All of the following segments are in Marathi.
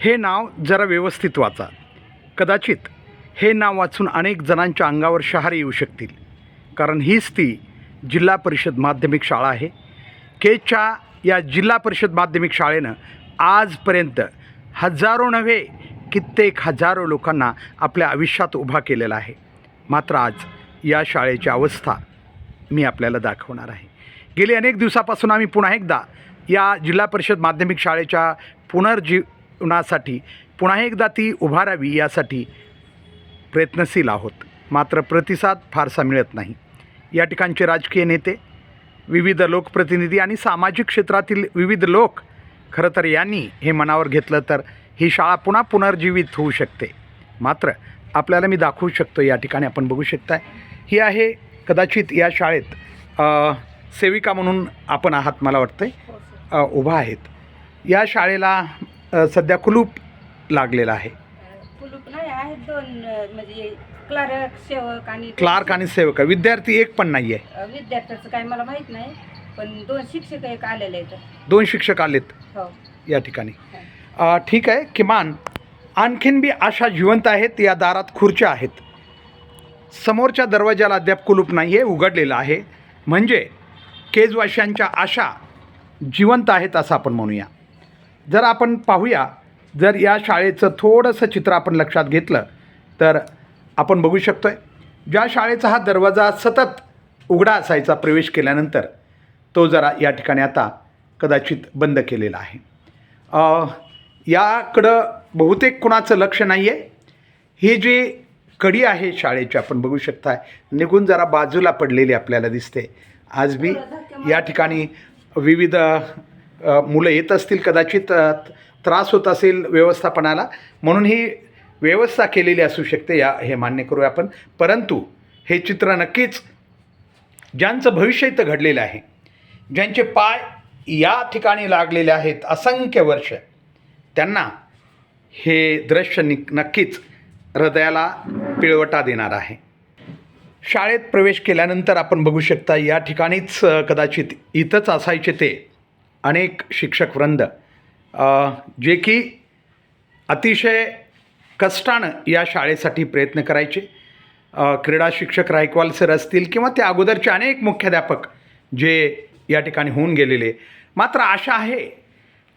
हे नाव जरा व्यवस्थित वाचा. कदाचित हे नाव वाचून अनेक जणांच्या अंगावर शहारे येऊ शकतील. कारण हीच ती जिल्हा परिषद माध्यमिक शाळा आहे. केच्या या जिल्हा परिषद माध्यमिक शाळेनं आजपर्यंत हजारो नव्हे कित्येक हजारो लोकांना आपल्या आयुष्यात उभा केलेला आहे. मात्र आज या शाळेची अवस्था मी आपल्याला दाखवणार आहे. गेली अनेक दिवसापासून आम्ही पुन्हा एकदा या जिल्हा परिषद माध्यमिक शाळेच्या उन्हासाठी पुन्हा एकदा ती उभारावी यासाठी प्रयत्नशील आहोत. मात्र प्रतिसाद फारसा मिळत नाही. या ठिकाणचे राजकीय नेते विविध लोकप्रतिनिधी आणि सामाजिक क्षेत्रातील विविध लोक खरं तर यांनी हे मनावर घेतलं तर ही शाळा पुन्हा पुनर्जीवित होऊ शकते. मात्र आपल्याला मी दाखवू शकतो या ठिकाणी आपण बघू शकताय. ही आहे कदाचित या शाळेत सेविका म्हणून आपण आहात मला वाटतं आहे उभा आहेत. या शाळेला अ, सध्या कुलूप लागलेलं आहे. कुलूप नाही आहेत दोन अं, म्हणजे क्लार्क सेवक आणि क्लार्क आणि सेवक. विद्यार्थी एक पण नाही आहे अं, विद्यार्थ्याचं काही मला माहीत नाही पण दोन शिक्षक एक आलेले आहेत. दोन शिक्षक आलेत हो. या ठिकाणी. अ, ठीक आहे किमान आणखीन बी आशा जिवंत आहेत या दारात खुर्च्या आहेत. समोरच्या दरवाजाला अद्याप कुलूप नाही आहे उघडलेलं आहे. म्हणजे केजवाशांच्या आशा जिवंत आहेत असं आपण म्हणूया. जर आपण पाहूया जर या शाळेचं थोडंसं चित्र आपण लक्षात घेतलं तर आपण बघू शकतो आहे ज्या शाळेचा हा दरवाजा सतत उघडा असायचा प्रवेश केल्यानंतर तो जरा या ठिकाणी आता कदाचित बंद केलेला आहे. याकडं बहुतेक कुणाचं लक्ष नाही आहे ही जी कडी आहे शाळेची आपण बघू शकता निघून जरा बाजूला पडलेली आपल्याला दिसते. आज मी या ठिकाणी विविध मुलं येत असतील कदाचित त्रास होत असेल व्यवस्थापनाला म्हणून ही व्यवस्था केलेली असू शकते या हे मान्य करूया आपण. परंतु हे चित्र नक्कीच ज्यांचं भविष्य इथं घडलेलं आहे ज्यांचे पाय या ठिकाणी लागलेले आहेत असंख्य वर्ष त्यांना हे दृश्य नि नक्कीच हृदयाला पिळवटा देणार आहे. शाळेत प्रवेश केल्यानंतर आपण बघू शकता या ठिकाणीच कदाचित इथंच असायचे ते. अनेक शिक्षक वृंद. जे की अतिशय कष्टानं या शाळेसाठी प्रयत्न करायचे. क्रीडा शिक्षक रायकवाल सर असतील किंवा त्या अगोदरचे अनेक मुख्याध्यापक जे या ठिकाणी होऊन गेलेले. मात्र आशा आहे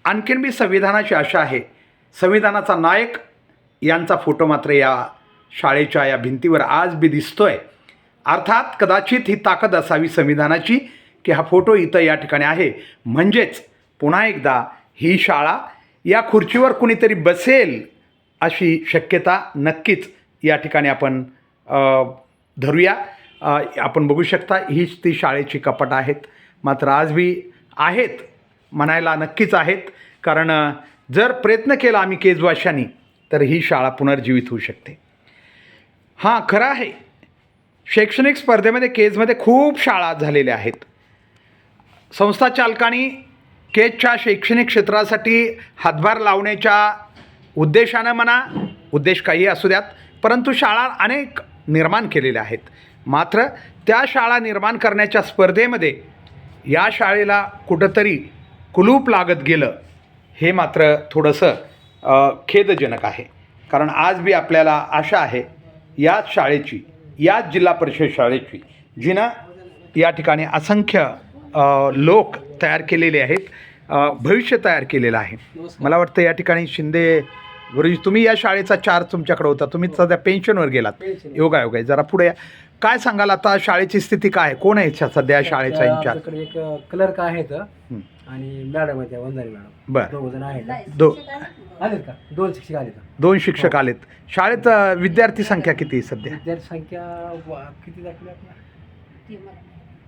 आणखीन बी संविधानाची आशा आहे. संविधानाचा नायक यांचा फोटो मात्र या शाळेच्या या भिंतीवर आज बी दिसतोय. अर्थात कदाचित ही ताकद असावी संविधानाची. की हा फोटो इथं या ठिकाणी आहे. म्हणजेच पुन्हा एकदा ही शाळा या खुर्चीवर कुणीतरी बसेल अशी शक्यता नक्कीच या ठिकाणी आपण धरूया. आपण बघू शकता हीच ती शाळेची कपाट आहेत. मात्र आज बी आहेत म्हणायला नक्कीच आहेत. कारण जर प्रयत्न केला आम्ही केजवाशांनी तर ही शाळा पुनर्जीवित होऊ शकते. हां खरं आहे. शैक्षणिक स्पर्धेमध्ये केजमध्ये खूप शाळा झालेल्या आहेत. संस्था चालकांनी केजच्या शैक्षणिक क्षेत्रासाठी हातभार लावण्याच्या उद्देशानं म्हणा उद्देश काही असू द्यात परंतु शाळा अनेक निर्माण केलेल्या आहेत. मात्र त्या शाळा निर्माण करण्याच्या स्पर्धेमध्ये या शाळेला कुठंतरी कुलूप लागत गेलं हे मात्र थोडंसं खेदजनक आहे. कारण आज बी आपल्याला आशा आहे याच शाळेची याच जिल्हा परिषद शाळेची जिनं या ठिकाणी असंख्य लोक तयार केलेले आहेत. भविष्य तयार केलेलं आहे. मला वाटतं या ठिकाणी शिंदे गुरुजी तुम्ही या शाळेचा चार तुमच्याकडे होता. तुम्ही सध्या पेन्शनवर गेलात. योगा योगा. जरा पुढे. काय सांगाल आता? शाळेची स्थिती काय? कोण आहे सध्या शाळेचा इन्चार्ज एक क्लर्क आहेत. हं. आणि मॅडम आहेत त्या वंदारी मॅडम बरं. दोघ जण आहेत. दो आलेत का? दोन शिक्षक आलेत. दोन शिक्षक आलेत. शाळेत अ, विद्यार्थी संख्या किती आहे सध्या? विद्यार्थी संख्या किती दाखवली.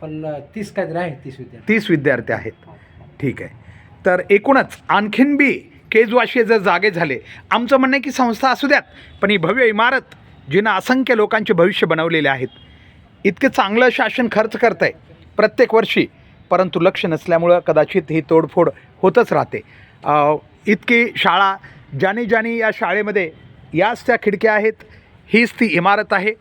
पण तीस काहीतरी आहेत तीस विद्यार्थी. तीस विद्यार्थी आहेत. ठीक आहे. तर एकूणच आणखीन बी केजवाशी जर जागे झाले आमचं म्हणणं आहे की संस्था असू द्यात पण ही भव्य इमारत जिनं असंख्य लोकांचे भविष्य बनवलेले आहेत इतके चांगलं शासन खर्च करत आहे प्रत्येक वर्षी परंतु लक्ष नसल्यामुळं कदाचित ही तोडफोड होतच राहते. इतकी शाळा ज्याने ज्याने या शाळेमध्ये याच त्या खिडक्या आहेत हीच ती इमारत आहे.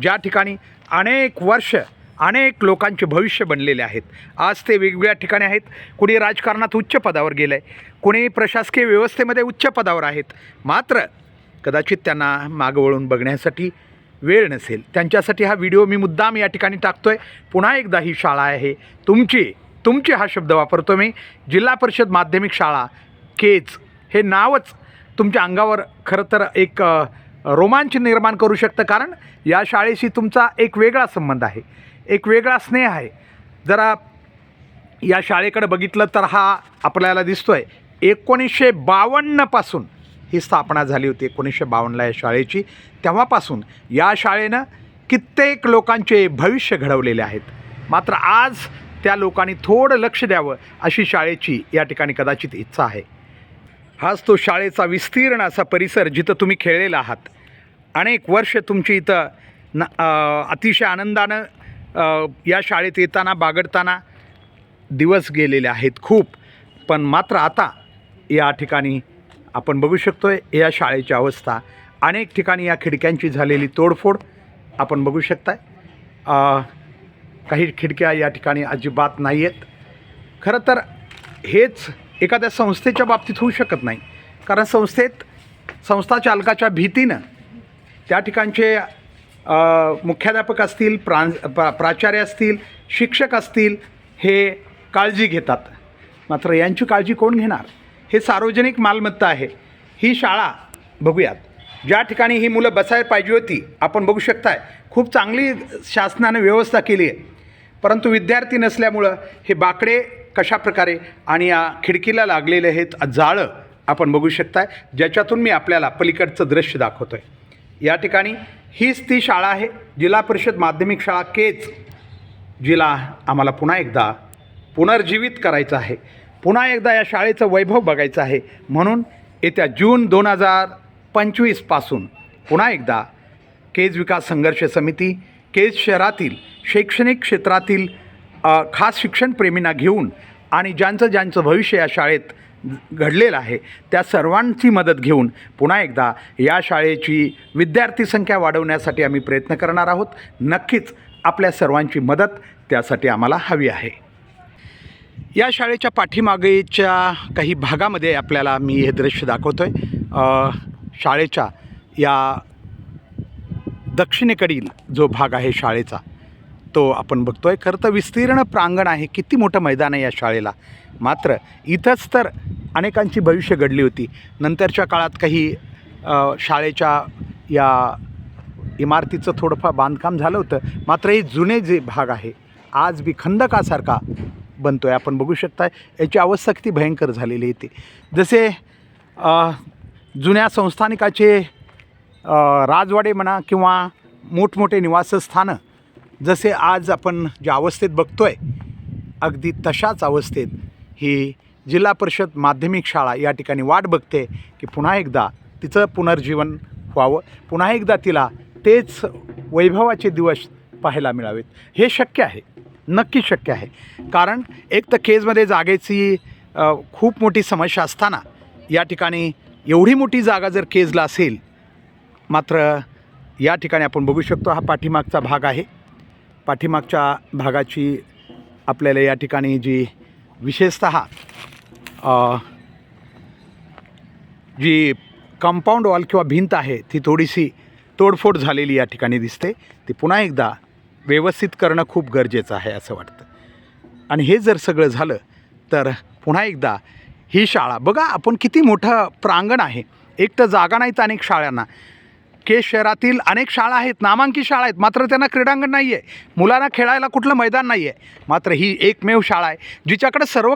ज्या ठिकाणी अनेक वर्ष अनेक लोकांचे भविष्य बनलेले आहेत. आज ते वेगवेगळ्या ठिकाणी आहेत. कुणी राजकारणात उच्च पदावर गेलं आहे कुणी प्रशासकीय व्यवस्थेमध्ये उच्च पदावर आहेत. मात्र कदाचित त्यांना मागं वळून बघण्यासाठी वेळ नसेल. त्यांच्यासाठी हा व्हिडिओ मी मुद्दाम या ठिकाणी टाकतो आहे पुन्हा एकदा ही शाळा आहे. तुमची तुमची हा शब्द वापरतो मी. जिल्हा परिषद माध्यमिक शाळा केज. हे नावच तुमच्या अंगावर खरं तर एक रोमांच निर्माण करू शकतं. कारण या शाळेशी तुमचा एक वेगळा संबंध आहे. एक वेगळा स्नेह आहे. जरा या शाळेकडे बघितलं तर हा आपल्याला दिसतो आहे एकोणीसशे बावन्नपासून ही स्थापना झाली होती. एकोणीसशे बावन्नला या शाळेची. तेव्हापासून या शाळेनं कित्येक लोकांचे भविष्य घडवलेले आहेत. मात्र आज त्या लोकांनी थोडं लक्ष द्यावं अशी शाळेची या ठिकाणी कदाचित इच्छा आहे. हाच तो शाळेचा विस्तीर्ण असा परिसर जिथं तुम्ही खेळलेला आहात. अनेक वर्ष तुमची इथं न अतिशय आनंदानं या शाळेत येताना बागडताना दिवस गेलेले आहेत खूप. पण मात्र आता या ठिकाणी आपण बघू शकतो आहे या शाळेची अवस्था. अनेक ठिकाणी या खिडक्यांची झालेली तोडफोड आपण बघू शकताय. काही खिडक्या या ठिकाणी अजिबात नाही आहेत खरं तर हेच एखाद्या संस्थेच्या बाबतीत होऊ शकत नाही. कारण संस्थेत संस्था चालकाच्या भीतीनं त्या ठिकाणचे मुख्याध्यापक असतील प्रां प्रा प्राचार्य असतील शिक्षक असतील हे काळजी घेतात. मात्र यांची काळजी कोण घेणार? हे सार्वजनिक मालमत्ता आहे. ही शाळा बघूयात. ज्या ठिकाणी ही मुलं बसायला पाहिजे होती आपण बघू शकताय खूप चांगली शासनानं व्यवस्था केली आहे. परंतु विद्यार्थी नसल्यामुळं हे बाकडे कशा प्रकारे आणि या खिडकीला लागलेले हे जाळं आपण बघू शकताय. ज्याच्यातून मी आपल्याला पलीकडचं दृश्य दाखवतो आहे या ठिकाणी हीच ती शाळा आहे. जिल्हा परिषद माध्यमिक शाळा केच जिला आम्हाला पुन्हा एकदा पुनर्जीवित करायचं आहे. पुन्हा एकदा या शाळेचं वैभव बघायचं आहे. म्हणून येत्या जून दोन हजार पंचवीसपासून पुन्हा एकदा केज विकास संघर्ष समिती केज शहरातील शैक्षणिक क्षेत्रातील खास शिक्षणप्रेमींना घेऊन आणि ज्यांचं ज्यांचं भविष्य या शाळेत घडलेलं आहे. त्या सर्वांची मदत घेऊन पुन्हा एकदा या शाळेची विद्यार्थी संख्या वाढवण्यासाठी आम्ही प्रयत्न करणार आहोत. नक्कीच आपल्या सर्वांची मदत त्यासाठी आम्हाला हवी आहे. या शाळेच्या पाठीमागेच्या काही भागामध्ये आपल्याला मी हे दृश्य दाखवतो आहे शाळेच्या या दक्षिणेकडील जो भाग आहे शाळेचा तो आपण बघतो आहे खरं तर विस्तीर्ण प्रांगण आहे. किती मोठं मैदान आहे या शाळेला. मात्र इथंच तर अनेकांची भविष्य घडली होती. नंतरच्या काळात काही शाळेच्या या इमारतीचं थोडंफार बांधकाम झालं होतं. मात्र हे जुने जे भाग आहे आज बी खंदकासारखा बनतो आहे आपण बघू शकता याची अवस्था किती भयंकर झालेली आहे ती जसे जुन्या संस्थानिकाचे राजवाडे म्हणा किंवा मोठमोठे निवासस्थानं जसे आज आपण ज्या अवस्थेत बघतो आहे अगदी तशाच अवस्थेत ही जिल्हा परिषद माध्यमिक शाळा या ठिकाणी वाट बघते की पुन्हा एकदा तिचं पुनर्जीवन व्हावं. पुन्हा एकदा तिला तेच वैभवाचे दिवस पाहायला मिळावेत. हे शक्य आहे. नक्की शक्य आहे. कारण एक तर केजमध्ये जागेची खूप मोठी समस्या असताना या ठिकाणी एवढी मोठी जागा जर केजला असेल मात्र या ठिकाणी आपण बघू शकतो हा पाठीमागचा भाग आहे. पाठीमागच्या भागाची आपल्याला या ठिकाणी जी विशेषत जी कंपाऊंड वॉल किंवा भिंत आहे ती थोडीशी तोडफोड झालेली या ठिकाणी दिसते. ती पुन्हा एकदा व्यवस्थित करणं खूप गरजेचं आहे असं वाटतं. आणि हे जर सगळं झालं तर पुन्हा एकदा ही शाळा बघा आपण किती मोठं प्रांगण आहे. एक तर जागा नाहीत अनेक शाळांना. केस शहरातील अनेक शाळा आहेत नामांकित शाळा आहेत मात्र त्यांना क्रीडांगण नाही आहे मुलांना खेळायला कुठलं मैदान नाही आहे मात्र ही एकमेव शाळा आहे जिच्याकडे सर्व